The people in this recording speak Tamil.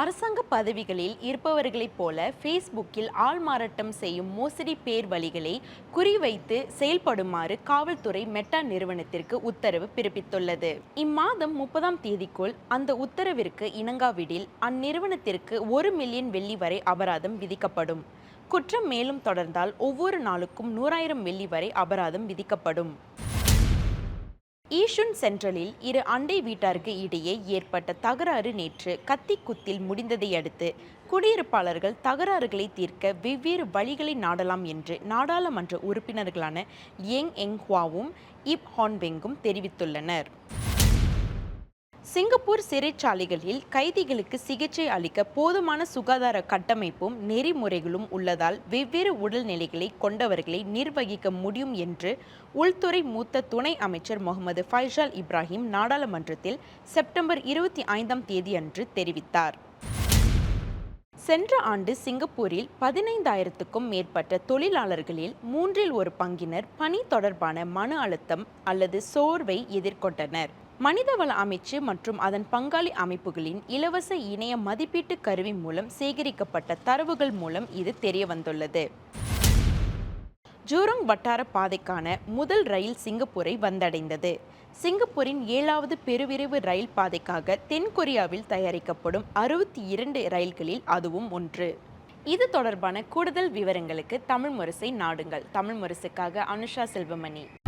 அரசாங்க பதவிகளில் இருப்பவர்களைப் போல ஃபேஸ்புக்கில் ஆள்மாறாட்டம் செய்யும் மோசடி பேர் வழிகளை குறிவைத்து செயல்படுமாறு காவல்துறை மெட்டா நிறுவனத்திற்கு உத்தரவு பிறப்பித்துள்ளது. இம்மாதம் முப்பதாம் தேதிக்குள் அந்த உத்தரவிற்கு இணங்காவிடில் அந்நிறுவனத்திற்கு ஒரு மில்லியன் வெள்ளி வரை அபராதம் விதிக்கப்படும். குற்றம் மேலும் தொடர்ந்தால் ஒவ்வொரு நாளுக்கும் நூறாயிரம் வெள்ளி வரை அபராதம் விதிக்கப்படும். ஈஷுன் சென்ட்ரலில் இரு அண்டை வீட்டாருக்கு இடையே ஏற்பட்ட தகராறு நேற்று கத்திக்குத்தில் முடிந்ததை அடுத்து குடியிருப்பாளர்கள் தகராறுகளை தீர்க்க வெவ்வேறு வழிகளை நாடலாம் என்று நாடாளுமன்ற உறுப்பினர்களான எங் எங் ஹுவாவும் இப் ஹான்பெங்கும் தெரிவித்துள்ளனர். சிங்கப்பூர் சிறைச்சாலைகளில் கைதிகளுக்கு சிகிச்சை அளிக்க போதுமான சுகாதார கட்டமைப்பும் நெறிமுறைகளும் உள்ளதால் வெவ்வேறு உடல்நிலைகளை கொண்டவர்களை நிர்வகிக்க முடியும் என்று உள்துறை மூத்த துணை அமைச்சர் முகமது ஃபைசால் இப்ராஹிம் நாடாளுமன்றத்தில் செப்டம்பர் இருபத்தி ஐந்தாம் தேதியன்று தெரிவித்தார். சென்ற ஆண்டு சிங்கப்பூரில் பதினைந்தாயிரத்துக்கும் மேற்பட்ட தொழிலாளர்களில் மூன்றில் ஒரு பங்கினர் பணி தொடர்பான மன அழுத்தம் அல்லது சோர்வை எதிர்கொண்டனர். மனிதவள அமைச்சு மற்றும் அதன் பங்காளி அமைப்புகளின் இலவச இணைய மதிப்பீட்டு கருவி மூலம் சேகரிக்கப்பட்ட தரவுகள் மூலம் இது தெரிய வந்துள்ளது ஜூரங் வட்டார பாதைக்கான முதல் ரயில் சிங்கப்பூரை வந்தடைந்தது. சிங்கப்பூரின் ஏழாவது பெருவிரைவு ரயில் பாதைக்காக தென்கொரியாவில் தயாரிக்கப்படும் அறுபத்தி இரண்டு ரயில்களில் அதுவும் ஒன்று. இது தொடர்பான கூடுதல் விவரங்களுக்கு தமிழ் முரசை நாடுங்கள். தமிழ் முரசுக்காக அனுஷா செல்வமணி.